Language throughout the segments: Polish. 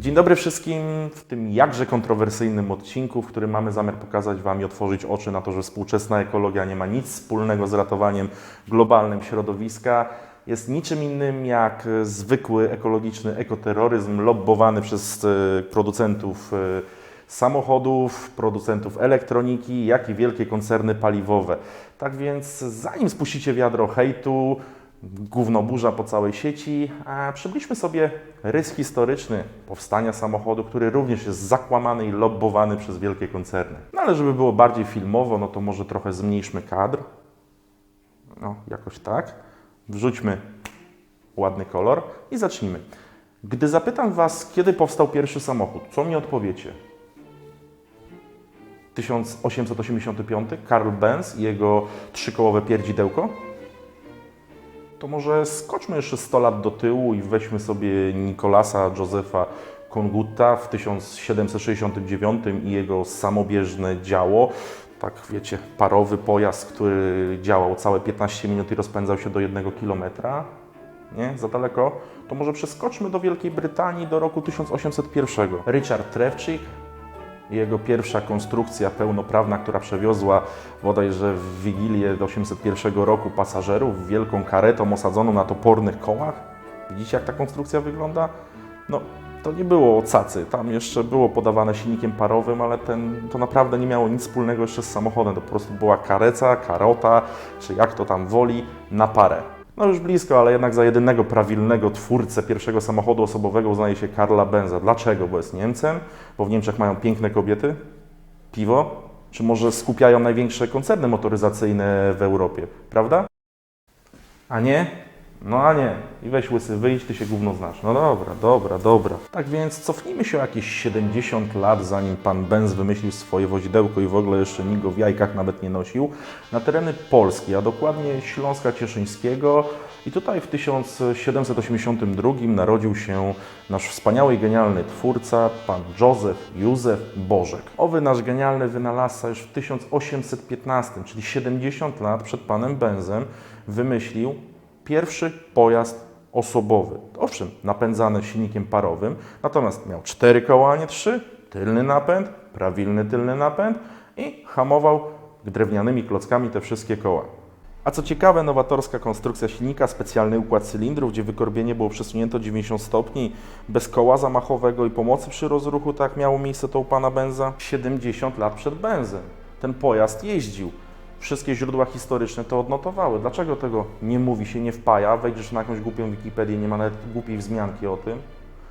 Dzień dobry wszystkim w tym jakże kontrowersyjnym odcinku, w którym mamy zamiar pokazać Wam i otworzyć oczy na to, że współczesna ekologia nie ma nic wspólnego z ratowaniem globalnym środowiska. Jest niczym innym jak zwykły ekologiczny ekoterroryzm lobbowany przez e, producentów e, samochodów, producentów elektroniki, jak i wielkie koncerny paliwowe. Tak więc zanim spuścicie wiadro hejtu, gówno burza po całej sieci, a przybliżmy sobie rys historyczny powstania samochodu, który również jest zakłamany i lobbowany przez wielkie koncerny. No ale żeby było bardziej filmowo, no to może trochę zmniejszmy kadr. No, jakoś tak. Wrzućmy ładny kolor i zacznijmy. Gdy zapytam Was, kiedy powstał pierwszy samochód, co mi odpowiecie? 1885 Karl Benz i jego trzykołowe pierdzidełko? To może skoczmy jeszcze 100 lat do tyłu i weźmy sobie Nikolasa Józefa Kongutta w 1769 i jego samobieżne działo. Tak wiecie, parowy pojazd, który działał całe 15 minut i rozpędzał się do 1 km. Nie? Za daleko? To może przeskoczmy do Wielkiej Brytanii do roku 1801. Richard Trevchik, jego pierwsza konstrukcja pełnoprawna, która przewiozła bodajże w Wigilię 801 roku pasażerów wielką karetą osadzoną na topornych kołach. Widzicie, jak ta konstrukcja wygląda? No, to nie było cacy. Tam jeszcze było podawane silnikiem parowym, ale ten, to naprawdę nie miało nic wspólnego jeszcze z samochodem. To po prostu była kareca, karota, czy jak to tam woli, na parę. No już blisko, ale jednak za jedynego prawilnego twórcę pierwszego samochodu osobowego uznaje się Karla Benza. Dlaczego? Bo jest Niemcem, bo w Niemczech mają piękne kobiety, piwo, czy może skupiają największe koncerny motoryzacyjne w Europie, prawda? A nie? No a nie. I weź łysy, wyjdź, ty się gówno znasz. No dobra, dobra, dobra. Tak więc cofnijmy się jakieś 70 lat, zanim pan Benz wymyślił swoje wozidełko i w ogóle jeszcze nikt go w jajkach nawet nie nosił, na tereny Polski, a dokładnie Śląska Cieszyńskiego. I tutaj w 1782 narodził się nasz wspaniały i genialny twórca, pan Józef Józef Bożek. Owy nasz genialny wynalazca już w 1815, czyli 70 lat przed panem Benzem, wymyślił pierwszy pojazd osobowy. Owszem, napędzany silnikiem parowym, natomiast miał cztery koła, a nie trzy, tylny napęd, prawilny tylny napęd i hamował drewnianymi klockami te wszystkie koła. A co ciekawe, nowatorska konstrukcja silnika, specjalny układ cylindrów, gdzie wykorbienie było przesunięte o 90 stopni, bez koła zamachowego i pomocy przy rozruchu, tak miało miejsce to u pana Benza 70 lat przed Benzem. Ten pojazd jeździł. Wszystkie źródła historyczne to odnotowały. Dlaczego tego nie mówi się, nie wpaja? Wejdziesz na jakąś głupią Wikipedię, nie ma nawet głupiej wzmianki o tym.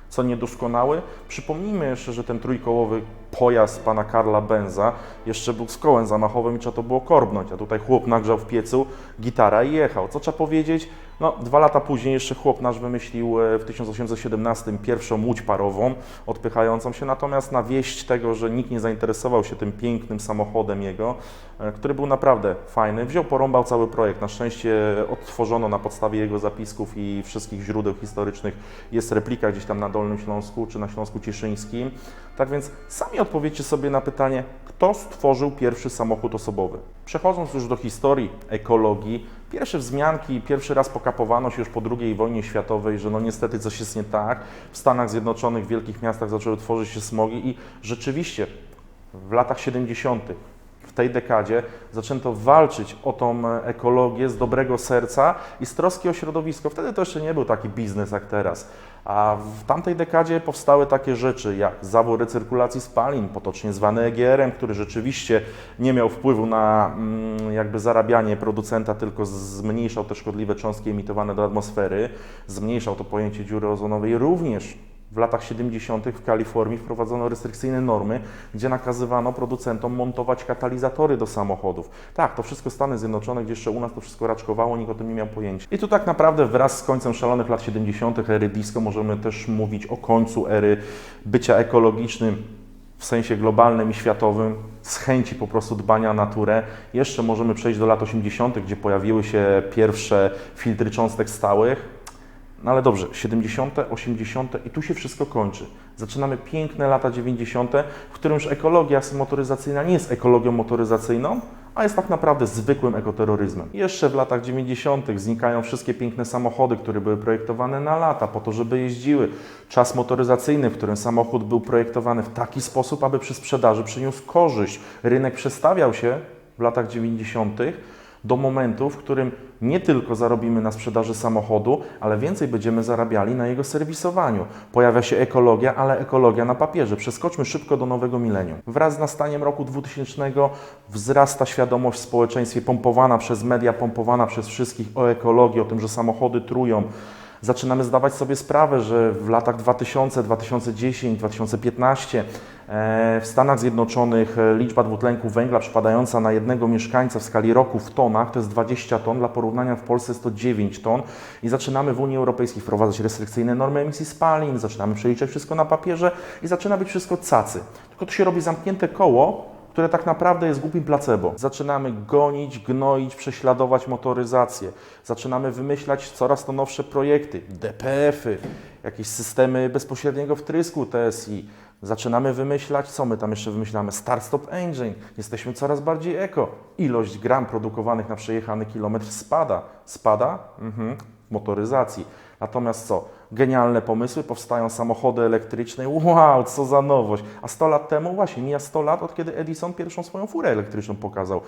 Co niedoskonały? Przypomnijmy jeszcze, że ten trójkołowy pojazd pana Karla Benza jeszcze był z kołem zamachowym i trzeba to było korbnąć, a tutaj chłop nagrzał w piecu gitara i jechał. Co trzeba powiedzieć? No, dwa lata później jeszcze chłop nasz wymyślił e, w 1817 pierwszą łódź parową odpychającą się, natomiast na wieść tego, że nikt nie zainteresował się tym pięknym samochodem jego, e, który był naprawdę fajny, wziął, porąbał cały projekt. Na szczęście odtworzono na podstawie jego zapisków i wszystkich źródeł historycznych jest replika gdzieś tam na Dolnym Śląsku czy na Śląsku Cieszyńskim. Tak więc sami odpowiedzcie sobie na pytanie, kto stworzył pierwszy samochód osobowy. Przechodząc już do historii ekologii, pierwsze wzmianki, pierwszy raz pokapowano się już po II wojnie światowej, że no niestety coś jest nie tak. W Stanach Zjednoczonych, w wielkich miastach zaczęły tworzyć się smogi i rzeczywiście w latach 70. w tej dekadzie zaczęto walczyć o tą ekologię z dobrego serca i z troski o środowisko. Wtedy to jeszcze nie był taki biznes jak teraz. A w tamtej dekadzie powstały takie rzeczy jak zawór recyrkulacji spalin, potocznie zwany EGR-em, który rzeczywiście nie miał wpływu na mm, jakby zarabianie producenta, tylko zmniejszał te szkodliwe cząstki emitowane do atmosfery, zmniejszał to pojęcie dziury ozonowej. Również w latach 70. w Kalifornii wprowadzono restrykcyjne normy, gdzie nakazywano producentom montować katalizatory do samochodów. Tak, to wszystko Stany Zjednoczone, gdzie jeszcze u nas to wszystko raczkowało, nikt o tym nie miał pojęcia. I tu tak naprawdę wraz z końcem szalonych lat 70. ery disco możemy też mówić o końcu ery bycia ekologicznym w sensie globalnym i światowym, z chęci po prostu dbania o naturę. Jeszcze możemy przejść do lat 80., gdzie pojawiły się pierwsze filtry cząstek stałych. No ale dobrze, 70., 80. i tu się wszystko kończy. Zaczynamy piękne lata 90., w którym już ekologia motoryzacyjna nie jest ekologią motoryzacyjną, a jest tak naprawdę zwykłym ekoterroryzmem. Jeszcze w latach 90. znikają wszystkie piękne samochody, które były projektowane na lata po to, żeby jeździły. Czas motoryzacyjny, w którym samochód był projektowany w taki sposób, aby przy sprzedaży przyniósł korzyść. Rynek przestawiał się w latach 90. do momentu, w którym nie tylko zarobimy na sprzedaży samochodu, ale więcej będziemy zarabiali na jego serwisowaniu. Pojawia się ekologia, ale ekologia na papierze. Przeskoczmy szybko do nowego milenium. Wraz z nastaniem roku 2000 wzrasta świadomość w społeczeństwie pompowana przez media, pompowana przez wszystkich o ekologii, o tym, że samochody trują. Zaczynamy zdawać sobie sprawę, że w latach 2000, 2010, 2015 e, w Stanach Zjednoczonych e, liczba dwutlenku węgla przypadająca na jednego mieszkańca w skali roku w tonach to jest 20 ton, dla porównania w Polsce jest to 9 ton i zaczynamy w Unii Europejskiej wprowadzać restrykcyjne normy emisji spalin, zaczynamy przeliczać wszystko na papierze i zaczyna być wszystko cacy. Tylko tu się robi zamknięte koło, które tak naprawdę jest głupim placebo. Zaczynamy gonić, gnoić, prześladować motoryzację. Zaczynamy wymyślać coraz to nowsze projekty, DPF-y, jakieś systemy bezpośredniego wtrysku TSI. Zaczynamy wymyślać, co my tam jeszcze wymyślamy? Start-stop engine. Jesteśmy coraz bardziej eko. Ilość gram produkowanych na przejechany kilometr spada. Spada? Mhm. Motoryzacji. Natomiast co? Genialne pomysły, powstają samochody elektryczne. Wow, co za nowość. A 100 lat temu, właśnie, mija 100 lat, od kiedy Edison pierwszą swoją furę elektryczną pokazał.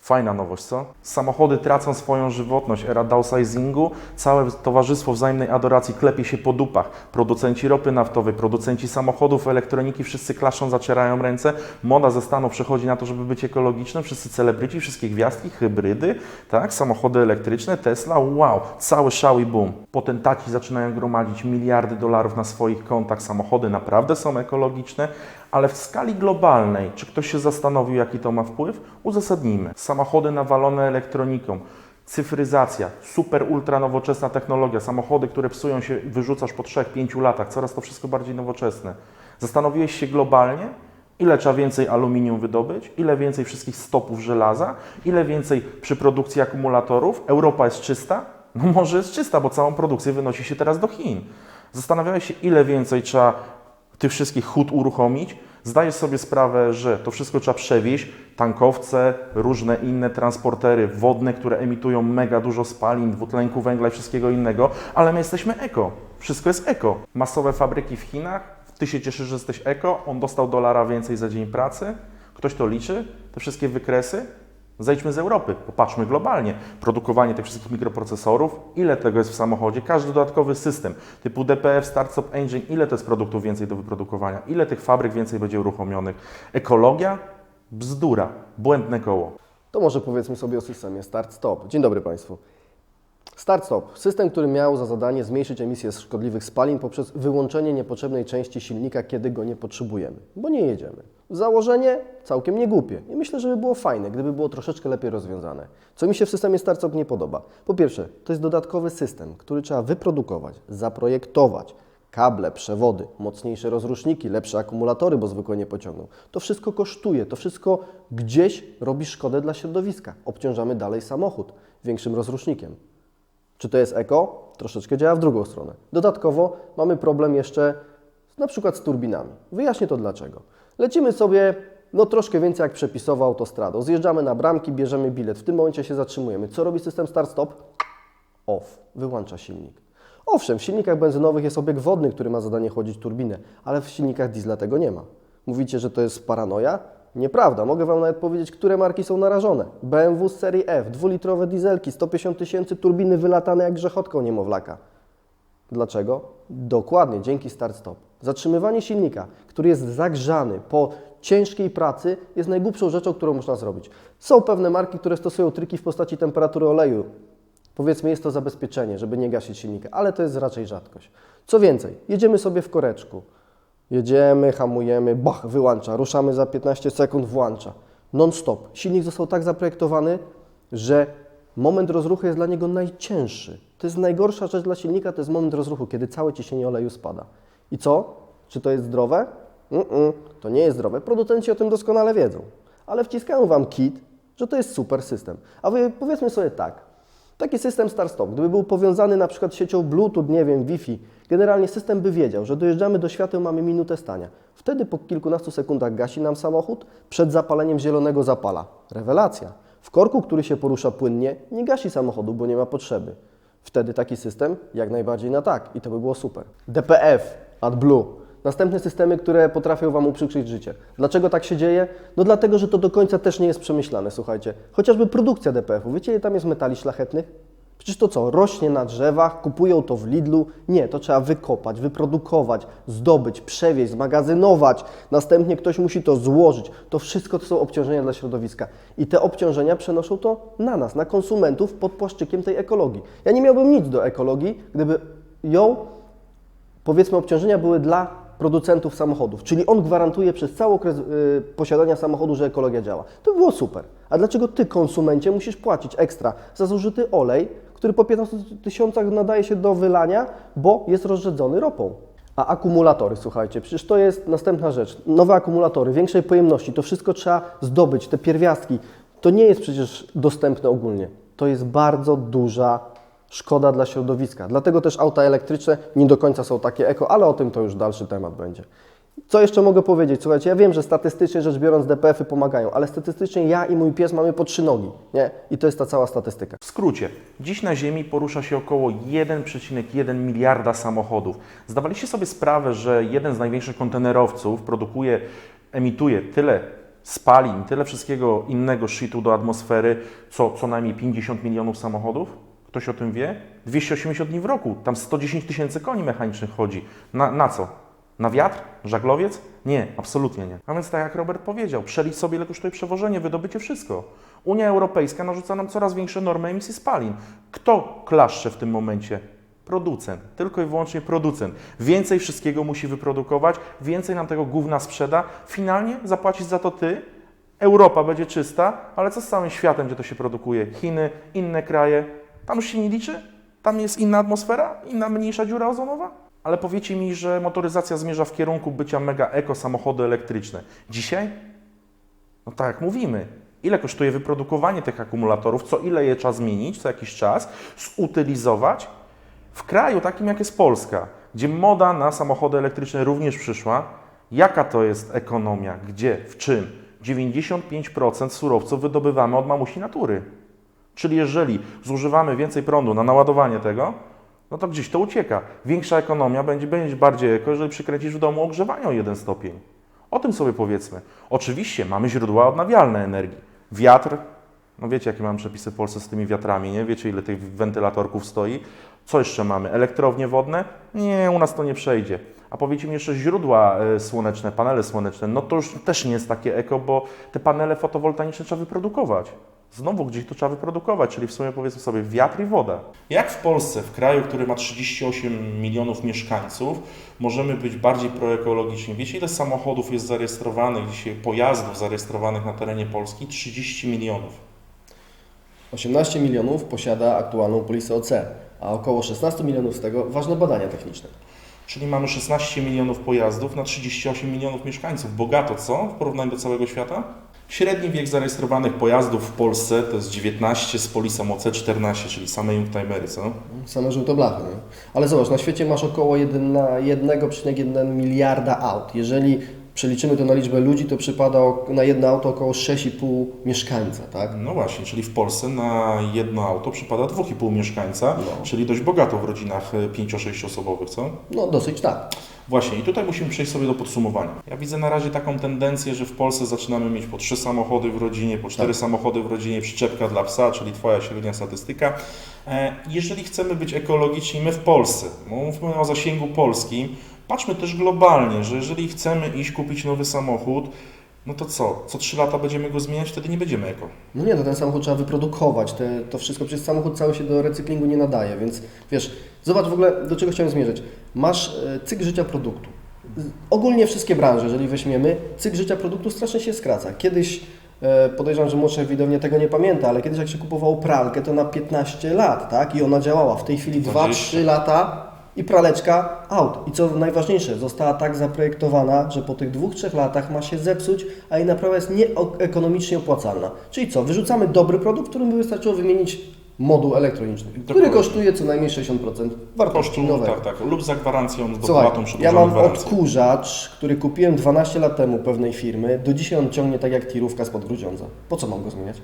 Fajna nowość, co? Samochody tracą swoją żywotność, era downsizingu, całe towarzystwo wzajemnej adoracji klepie się po dupach. Producenci ropy naftowej, producenci samochodów, elektroniki, wszyscy klaszą, zacierają ręce. Moda ze Stanów przechodzi na to, żeby być ekologicznym. Wszyscy celebryci, wszystkie gwiazdki, hybrydy, tak? Samochody elektryczne, Tesla, wow, cały szał i boom. Potentaci zaczynają gromadzić miliardy dolarów na swoich kontach. Samochody naprawdę są ekologiczne, ale w skali globalnej, czy ktoś się zastanowił, jaki to ma wpływ? Uzasadnijmy. Samochody nawalone elektroniką, cyfryzacja, super, ultra nowoczesna technologia, samochody, które psują się, wyrzucasz po 3-5 latach, coraz to wszystko bardziej nowoczesne. Zastanowiłeś się globalnie, ile trzeba więcej aluminium wydobyć, ile więcej wszystkich stopów żelaza, ile więcej przy produkcji akumulatorów. Europa jest czysta? No może jest czysta, bo całą produkcję wynosi się teraz do Chin. Zastanawiałeś się, ile więcej trzeba tych wszystkich hut uruchomić. Zdajesz sobie sprawę, że to wszystko trzeba przewieźć, tankowce, różne inne transportery wodne, które emitują mega dużo spalin, dwutlenku węgla i wszystkiego innego, ale my jesteśmy eko. Wszystko jest eko. Masowe fabryki w Chinach, ty się cieszysz, że jesteś eko, on dostał dolara więcej za dzień pracy, ktoś to liczy, te wszystkie wykresy. Zejdźmy z Europy, popatrzmy globalnie. Produkowanie tych wszystkich mikroprocesorów, ile tego jest w samochodzie, każdy dodatkowy system typu DPF, Start-Stop Engine, ile to jest produktów więcej do wyprodukowania, ile tych fabryk więcej będzie uruchomionych. Ekologia? Bzdura, błędne koło. To może powiedzmy sobie o systemie Start-Stop. Dzień dobry Państwu. Start-Stop. System, który miał za zadanie zmniejszyć emisję szkodliwych spalin poprzez wyłączenie niepotrzebnej części silnika, kiedy go nie potrzebujemy, bo nie jedziemy. Założenie całkiem nie głupie i myślę, że by było fajne, gdyby było troszeczkę lepiej rozwiązane. Co mi się w systemie Start-Stop nie podoba? Po pierwsze, to jest dodatkowy system, który trzeba wyprodukować, zaprojektować, kable, przewody, mocniejsze rozruszniki, lepsze akumulatory, bo zwykle nie pociągną. To wszystko kosztuje, to wszystko gdzieś robi szkodę dla środowiska. Obciążamy dalej samochód większym rozrusznikiem. Czy to jest eko? Troszeczkę działa w drugą stronę. Dodatkowo mamy problem jeszcze na przykład z turbinami. Wyjaśnię to dlaczego. Lecimy sobie no troszkę więcej jak przepisowo autostradą. Zjeżdżamy na bramki, bierzemy bilet. W tym momencie się zatrzymujemy. Co robi system start-stop? Off. Wyłącza silnik. Owszem, w silnikach benzynowych jest obieg wodny, który ma zadanie chłodzić turbinę, ale w silnikach diesla tego nie ma. Mówicie, że to jest paranoja? Nieprawda. Mogę Wam nawet powiedzieć, które marki są narażone. BMW z serii F, dwulitrowe dieselki, 150 tysięcy turbiny wylatane jak grzechotką niemowlaka. Dlaczego? Dokładnie, dzięki start-stop. Zatrzymywanie silnika, który jest zagrzany po ciężkiej pracy, jest najgłupszą rzeczą, którą można zrobić. Są pewne marki, które stosują triki w postaci temperatury oleju. Powiedzmy, jest to zabezpieczenie, żeby nie gasić silnika, ale to jest raczej rzadkość. Co więcej, jedziemy sobie w koreczku. Jedziemy, hamujemy, bach, wyłącza, ruszamy za 15 sekund, włącza. Non-stop. Silnik został tak zaprojektowany, że moment rozruchu jest dla niego najcięższy. To jest najgorsza rzecz dla silnika, to jest moment rozruchu, kiedy całe ciśnienie oleju spada. I co? Czy to jest zdrowe? Mm-mm, to nie jest zdrowe. Producenci o tym doskonale wiedzą. Ale wciskają Wam kit, że to jest super system. A Wy powiedzmy sobie tak, Taki system start-stop, gdyby był powiązany na przykład siecią Bluetooth, nie wiem, Wi-Fi, generalnie system by wiedział, że dojeżdżamy do świateł, mamy minutę stania. Wtedy po kilkunastu sekundach gasi nam samochód, przed zapaleniem zielonego zapala. Rewelacja. W korku, który się porusza płynnie, nie gasi samochodu, bo nie ma potrzeby. Wtedy taki system jak najbardziej na tak i to by było super. DPF, AdBlue. Następne systemy, które potrafią Wam uprzykrzyć życie. Dlaczego tak się dzieje? No dlatego, że to do końca też nie jest przemyślane, słuchajcie. Chociażby produkcja DPF-u. Wiecie, ile tam jest metali szlachetnych? Przecież to co, rośnie na drzewach, kupują to w Lidlu? Nie, to trzeba wykopać, wyprodukować, zdobyć, przewieźć, zmagazynować. Następnie ktoś musi to złożyć. To wszystko to są obciążenia dla środowiska. I te obciążenia przenoszą to na nas, na konsumentów pod płaszczykiem tej ekologii. Ja nie miałbym nic do ekologii, gdyby ją, powiedzmy, obciążenia były dla producentów samochodów, czyli on gwarantuje przez cały okres y, posiadania samochodu, że ekologia działa. To by było super. A dlaczego ty, konsumencie, musisz płacić ekstra za zużyty olej, który po 15 tysiącach nadaje się do wylania, bo jest rozrzedzony ropą? A akumulatory, słuchajcie, przecież to jest następna rzecz. Nowe akumulatory, większej pojemności, to wszystko trzeba zdobyć, te pierwiastki. To nie jest przecież dostępne ogólnie. To jest bardzo duża szkoda dla środowiska. Dlatego też auta elektryczne nie do końca są takie eko, ale o tym to już dalszy temat będzie. Co jeszcze mogę powiedzieć? Słuchajcie, ja wiem, że statystycznie rzecz biorąc DPF-y pomagają, ale statystycznie ja i mój pies mamy po trzy nogi, nie? I to jest ta cała statystyka. W skrócie, dziś na Ziemi porusza się około 1,1 miliarda samochodów. Zdawaliście sobie sprawę, że jeden z największych kontenerowców produkuje, emituje tyle spalin, tyle wszystkiego innego shitu do atmosfery, co co najmniej 50 milionów samochodów? Ktoś o tym wie? 280 dni w roku, tam 110 tysięcy koni mechanicznych chodzi. Na, na co? Na wiatr? Żaglowiec? Nie, absolutnie nie. A więc tak jak Robert powiedział, przelicz sobie ile kosztuje przewożenie, wydobycie wszystko. Unia Europejska narzuca nam coraz większe normy emisji spalin. Kto klaszcze w tym momencie? Producent, tylko i wyłącznie producent. Więcej wszystkiego musi wyprodukować, więcej nam tego gówna sprzeda. Finalnie zapłacisz za to ty. Europa będzie czysta, ale co z całym światem, gdzie to się produkuje? Chiny, inne kraje. Tam już się nie liczy? Tam jest inna atmosfera? Inna, mniejsza dziura ozonowa? Ale powiecie mi, że motoryzacja zmierza w kierunku bycia mega eko samochody elektryczne. Dzisiaj? No tak jak mówimy. Ile kosztuje wyprodukowanie tych akumulatorów? Co ile je trzeba zmienić co jakiś czas? Zutylizować? W kraju takim jak jest Polska, gdzie moda na samochody elektryczne również przyszła, jaka to jest ekonomia? Gdzie? W czym? 95% surowców wydobywamy od mamusi natury. Czyli jeżeli zużywamy więcej prądu na naładowanie tego, no to gdzieś to ucieka. Większa ekonomia będzie, będzie bardziej eko, jeżeli przykręcisz w domu ogrzewanie o jeden stopień. O tym sobie powiedzmy. Oczywiście mamy źródła odnawialne energii. Wiatr, no wiecie jakie mamy przepisy w Polsce z tymi wiatrami, nie? Wiecie ile tych wentylatorków stoi? Co jeszcze mamy? Elektrownie wodne? Nie, u nas to nie przejdzie. A powiedzcie mi jeszcze źródła e, słoneczne, panele słoneczne, no to już też nie jest takie eko, bo te panele fotowoltaiczne trzeba wyprodukować. Znowu gdzieś to trzeba wyprodukować, czyli w sumie powiedzmy sobie wiatr i woda. Jak w Polsce, w kraju, który ma 38 milionów mieszkańców, możemy być bardziej proekologiczni? Wiecie ile samochodów jest zarejestrowanych dzisiaj, pojazdów zarejestrowanych na terenie Polski? 30 milionów. 18 milionów posiada aktualną polisę OC, a około 16 milionów z tego ważne badania techniczne. Czyli mamy 16 milionów pojazdów na 38 milionów mieszkańców. Bogato, co? W porównaniu do całego świata? Średni wiek zarejestrowanych pojazdów w Polsce to jest 19 z polisą OC 14, czyli same Youngtimery, co? Same żółte blachy. Nie? Ale zobacz, na świecie masz około 1 na 1,1 miliarda aut. Jeżeli przeliczymy to na liczbę ludzi, to przypada na jedno auto około 6,5 mieszkańca, tak? No właśnie, czyli w Polsce na jedno auto przypada 2,5 mieszkańca, No. czyli dość bogato w rodzinach 5-6 osobowych, co? No dosyć tak. Właśnie, i tutaj musimy przejść sobie do podsumowania. Ja widzę na razie taką tendencję, że w Polsce zaczynamy mieć po trzy samochody w rodzinie, po cztery Tak. samochody w rodzinie, przyczepka dla psa, czyli Twoja średnia statystyka. E, Jeżeli chcemy być ekologiczni, my w Polsce, mówmy o zasięgu polskim, patrzmy też globalnie, że jeżeli chcemy iść kupić nowy samochód, no to co? Co trzy lata będziemy go zmieniać, wtedy nie będziemy eko. No nie, to ten samochód trzeba wyprodukować, te, to wszystko, przecież samochód cały się do recyklingu nie nadaje, więc wiesz, zobacz w ogóle, do czego chciałem zmierzyć. Masz e, cykl życia produktu. Ogólnie wszystkie branże, jeżeli weźmiemy, cykl życia produktu strasznie się skraca. Kiedyś, e, podejrzewam, że młodsze widownie tego nie pamięta, ale kiedyś jak się kupowało pralkę, to na 15 lat, tak? I ona działała. W tej chwili 2-3 lata i praleczka out. I co najważniejsze, została tak zaprojektowana, że po tych dwóch, trzech latach ma się zepsuć, a jej naprawa jest nieekonomicznie opłacalna. Czyli co, wyrzucamy dobry produkt, którym by wystarczyło wymienić moduł elektroniczny, który Dokładnie. kosztuje co najmniej 60% wartości Kosztu, nowego. tak, tak, lub za gwarancją, z Słuchaj, dopłatą ja przedłużoną mam odkurzacz, który kupiłem 12 lat temu pewnej firmy. Do dzisiaj on ciągnie tak jak tirówka spod Grudziądza. Po co mam go zmieniać?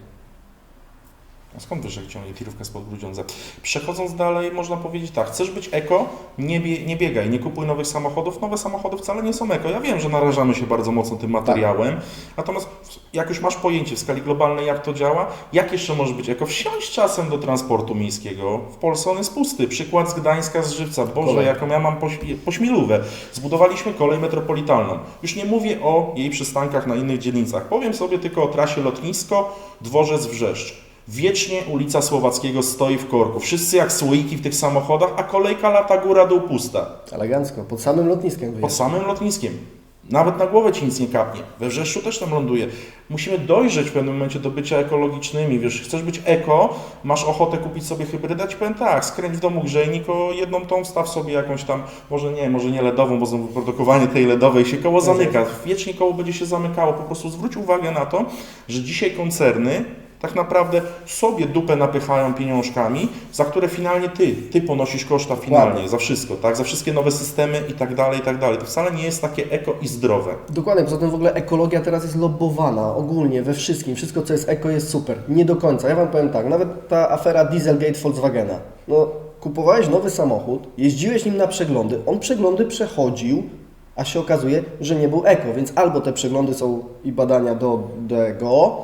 Skąd wiesz, jak ciągnie tirówkę spod Grudziądza? Przechodząc dalej, można powiedzieć tak, chcesz być eko, nie, bie, nie biegaj, nie kupuj nowych samochodów. Nowe samochody wcale nie są eko. Ja wiem, że narażamy się bardzo mocno tym materiałem, natomiast jak już masz pojęcie w skali globalnej, jak to działa, jak jeszcze może być eko? Wsiąść czasem do transportu miejskiego. W Polsce on jest pusty. Przykład z Gdańska, z Żywca. Boże, Kolej. jaką ja mam pośmi- pośmilówę. Zbudowaliśmy kolej metropolitalną. Już nie mówię o jej przystankach na innych dzielnicach. Powiem sobie tylko o trasie lotnisko, dworzec Wrzeszcz. Wiecznie ulica Słowackiego stoi w korku. Wszyscy jak słoiki w tych samochodach, a kolejka lata góra dół pusta. Elegancko, pod samym lotniskiem Pod samym lotniskiem. Nawet na głowę ci nic nie kapnie. We Wrzeszczu też tam ląduje. Musimy dojrzeć w pewnym momencie do bycia ekologicznymi. Wiesz, chcesz być eko, masz ochotę kupić sobie hybrydę, ci powiem tak, skręć w domu grzejnik, o jedną tą wstaw sobie jakąś tam, może nie, może nie LEDową, bo znowu produkowanie tej LEDowej się koło zamyka. Wiecznie koło będzie się zamykało. Po prostu zwróć uwagę na to, że dzisiaj koncerny tak naprawdę sobie dupę napychają pieniążkami, za które finalnie ty, ty ponosisz koszta finalnie, Dokładnie. za wszystko, tak? Za wszystkie nowe systemy i tak dalej, i tak dalej. To wcale nie jest takie eko i zdrowe. Dokładnie, poza tym w ogóle ekologia teraz jest lobbowana ogólnie we wszystkim. Wszystko, co jest eko, jest super. Nie do końca. Ja Wam powiem tak, nawet ta afera Dieselgate Volkswagena. No, kupowałeś nowy samochód, jeździłeś nim na przeglądy, on przeglądy przechodził, a się okazuje, że nie był eko, więc albo te przeglądy są i badania do tego,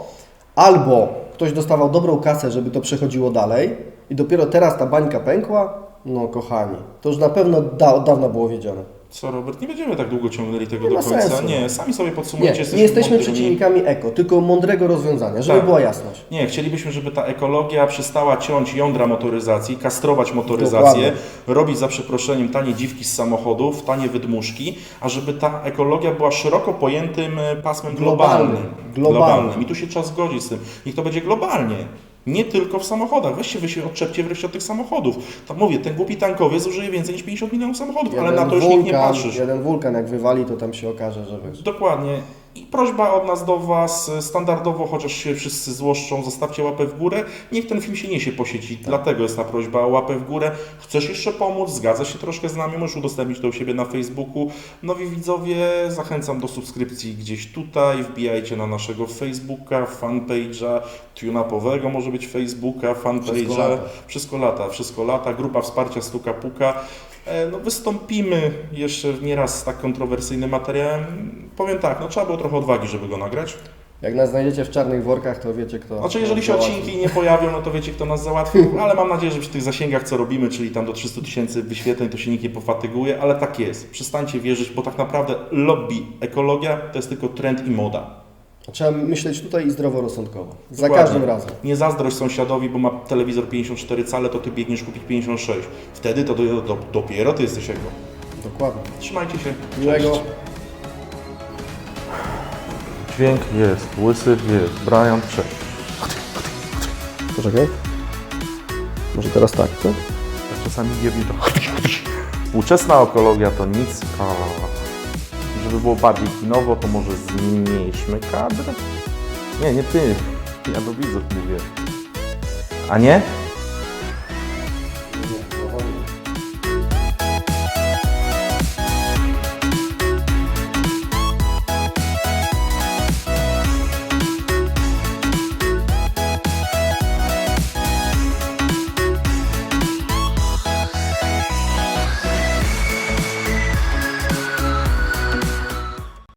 albo ktoś dostawał dobrą kasę, żeby to przechodziło dalej i dopiero teraz ta bańka pękła. No kochani, to już na pewno da, od dawna było wiedziane. Co, Robert? Nie będziemy tak długo ciągnęli tego Nie do ma końca. sensu. Nie, sami sobie Nie, podsumujcie. nie jesteśmy mądrymi. przeciwnikami eko, tylko mądrego rozwiązania, żeby Tak. była jasność. Nie, chcielibyśmy, żeby ta ekologia przestała ciąć jądra motoryzacji, kastrować motoryzację, Dokładnie. robić za przeproszeniem tanie dziwki z samochodów, tanie wydmuszki, a żeby ta ekologia była szeroko pojętym e, pasmem globalnym. Globalnym. Globalnym. I tu się trzeba zgodzić z tym. Niech to będzie globalnie. Nie tylko w samochodach. Weźcie wy się odczepcie wreszcie od tych samochodów. To mówię, ten głupi tankowiec zużyje więcej niż 50 milionów samochodów, ale na to już nikt nie patrzy. jeden wulkan jak wywali, to tam się okaże, że wiesz. Dokładnie. I prośba od nas do Was, e, standardowo, chociaż się wszyscy złoszczą, zostawcie łapę w górę. Niech ten film się niesie po sieci, dlatego jest ta prośba o łapę w górę. Chcesz jeszcze pomóc, zgadza się troszkę z nami, możesz udostępnić to u siebie na Facebooku. Nowi widzowie, zachęcam do subskrypcji gdzieś tutaj, wbijajcie na naszego Facebooka, fanpage'a, tunapowego może być Facebooka, Wszystko fanpage'a. lata. Wszystko lata, wszystko lata. Grupa wsparcia Stuka Puka. E, No, wystąpimy jeszcze nieraz z tak kontrowersyjnym materiałem. Powiem tak, no trzeba było trochę odwagi, żeby go nagrać. Jak nas znajdziecie w czarnych workach, to wiecie kto. Znaczy, jeżeli się załatwi. odcinki nie pojawią, no to wiecie, kto nas załatwił, ale mam nadzieję, że przy tych zasięgach, co robimy, czyli tam do 300 tysięcy wyświetleń, to się nikt nie pofatyguje, ale tak jest. Przestańcie wierzyć, bo tak naprawdę lobby, ekologia to jest tylko trend i moda. Trzeba myśleć tutaj i zdroworozsądkowo. Za Dokładnie. każdym razem. Nie zazdrość sąsiadowi, bo ma telewizor 54 cale, to ty biegniesz kupić 56. Wtedy to do, do, dopiero ty jesteś eko. Dokładnie. Trzymajcie się. Miłego. Cześć. Dźwięk jest, łysy jest, Brian cześć. Poczekaj. Może teraz tak, co? Tak czasami giewni to Współczesna ekologia to nic, a żeby było bardziej kinowo, to może zmniejszmy kadr? Nie, nie ty. Ja do widzów mówię. A nie?